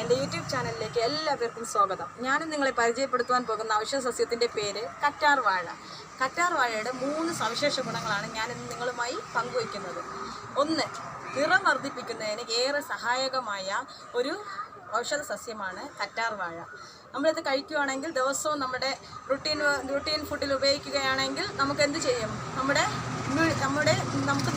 എന്റെ യൂട്യൂബ് ചാനലിലേക്ക് എല്ലാവർക്കും സ്വാഗതം. ഞാനും നിങ്ങളെ പരിചയപ്പെടുത്തുവാൻ പോകുന്ന ഔഷധ സസ്യത്തിന്റെ പേര് കറ്റാർ വാഴ. കറ്റാർ വാഴയുടെ മൂന്ന് സവിശേഷ ഗുണങ്ങളാണ് ഞാൻ ഇന്ന് നിങ്ങളുമായി പങ്കുവയ്ക്കുന്നത്. ഒന്ന് നിറം വർദ്ധിപ്പിക്കുന്നതിന് ഏറെ സഹായകമായ ഒരു ഔഷധ സസ്യമാണ് കറ്റാർ വാഴ. നമ്മളിത് കഴിക്കുകയാണെങ്കിൽ ദിവസവും നമ്മുടെ റുട്ടീൻ റുട്ടീൻ ഫുഡിൽ ഉപയോഗിക്കുകയാണെങ്കിൽ നമുക്ക് എന്ത് ചെയ്യും? നമ്മുടെ നമ്മുടെ നമുക്ക്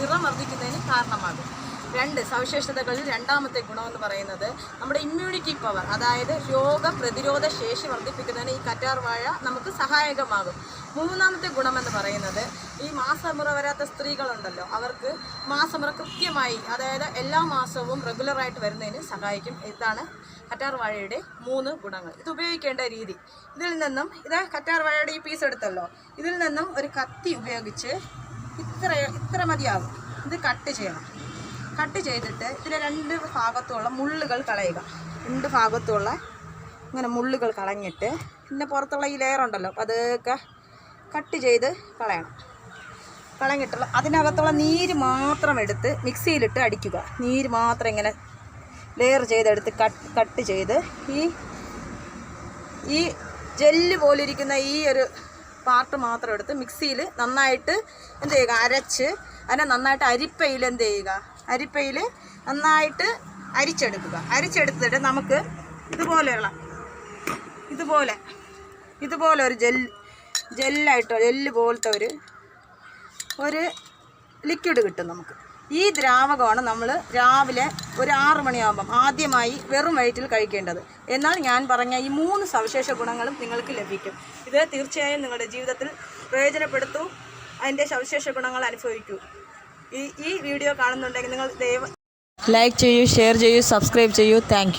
നിറം വർദ്ധിക്കുന്നതിന് കാരണമാകും. രണ്ട് സവിശേഷതകളിൽ രണ്ടാമത്തെ ഗുണമെന്ന് പറയുന്നത് നമ്മുടെ ഇമ്മ്യൂണിറ്റി പവർ അതായത് രോഗ പ്രതിരോധ ശേഷി വർദ്ധിപ്പിക്കുന്നതിന് ഈ കറ്റാർ വാഴ നമുക്ക് സഹായകമാകും. മൂന്നാമത്തെ ഗുണമെന്ന് പറയുന്നത് ഈ മാസമുറ വരാത്ത സ്ത്രീകളുണ്ടല്ലോ അവർക്ക് മാസമുറ കൃത്യമായി അതായത് എല്ലാ മാസവും റെഗുലറായിട്ട് വരുന്നതിന് സഹായിക്കും. ഇതാണ് കറ്റാർ വാഴയുടെ മൂന്ന് ഗുണങ്ങൾ. ഇത് ഉപയോഗിക്കേണ്ട രീതി. ഇതിൽ നിന്നും ഇത് കറ്റാർ വാഴയുടെ ഈ പീസ് എടുത്തല്ലോ. ഇതിൽ നിന്നും ഒരു കത്തി ഉപയോഗിച്ച് ഇത്ര ഇത്ര മതിയാകും ഇത് കട്ട് ചെയ്യണം. കട്ട് ചെയ്തിട്ട് ഇതിലെ രണ്ട് ഭാഗത്തുള്ള മുള്ളുകൾ കളയുക. രണ്ട് ഭാഗത്തുള്ള ഇങ്ങനെ മുള്ളുകൾ കളഞ്ഞിട്ട് പിന്നെ പുറത്തുള്ള ഈ ലെയർ ഉണ്ടല്ലോ അപ്പോൾ അതൊക്കെ കട്ട് ചെയ്ത് കളയണം. കളഞ്ഞിട്ടുള്ള അതിനകത്തുള്ള നീര് മാത്രം എടുത്ത് മിക്സിയിലിട്ട് അടിക്കുക. നീര് മാത്രം ഇങ്ങനെ ലെയർ ചെയ്തെടുത്ത് കട്ട് കട്ട് ചെയ്ത് ഈ ഈ ജെല്ല് പോലിരിക്കുന്ന ഈ ഒരു പാർട്ട് മാത്രം എടുത്ത് മിക്സിയിൽ നന്നായിട്ട് എന്ത് ചെയ്യുക? അരച്ച് അതിനെ നന്നായിട്ട് അരിപ്പയിൽ എന്ത് ചെയ്യുക? അരിപ്പയിൽ നന്നായിട്ട് അരിച്ചെടുക്കുക. അരിച്ചെടുത്തിട്ട് നമുക്ക് ഇതുപോലെയുള്ള ഇതുപോലെ ഇതുപോലെ ഒരു ജെൽ ജെല്ലായിട്ടോ ജെല്ല് പോലത്തെ ഒരു ഒരു ലിക്വിഡ് കിട്ടും നമുക്ക്. ഈ ദ്രാവകമാണ് നമ്മൾ രാവിലെ ഒരു ആറ് മണിയാകുമ്പം ആദ്യമായി വെറും വയറ്റിൽ കഴിക്കേണ്ടത്. എന്നാൽ ഞാൻ പറഞ്ഞ ഈ മൂന്ന് സവിശേഷ ഗുണങ്ങളും നിങ്ങൾക്ക് ലഭിക്കും. ഇത് തീർച്ചയായും നിങ്ങളുടെ ജീവിതത്തിൽ പ്രയോജനപ്പെടുത്തൂ. അതിന്റെ സവിശേഷ ഗുണങ്ങൾ അനുഭവിക്കൂ. ഈ ഈ വീഡിയോ കാണുന്നുണ്ടെങ്കിൽ നിങ്ങൾ ലൈക്ക് ചെയ്യൂ ഷെയർ ചെയ്യൂ സബ്സ്ക്രൈബ് ചെയ്യൂ. താങ്ക്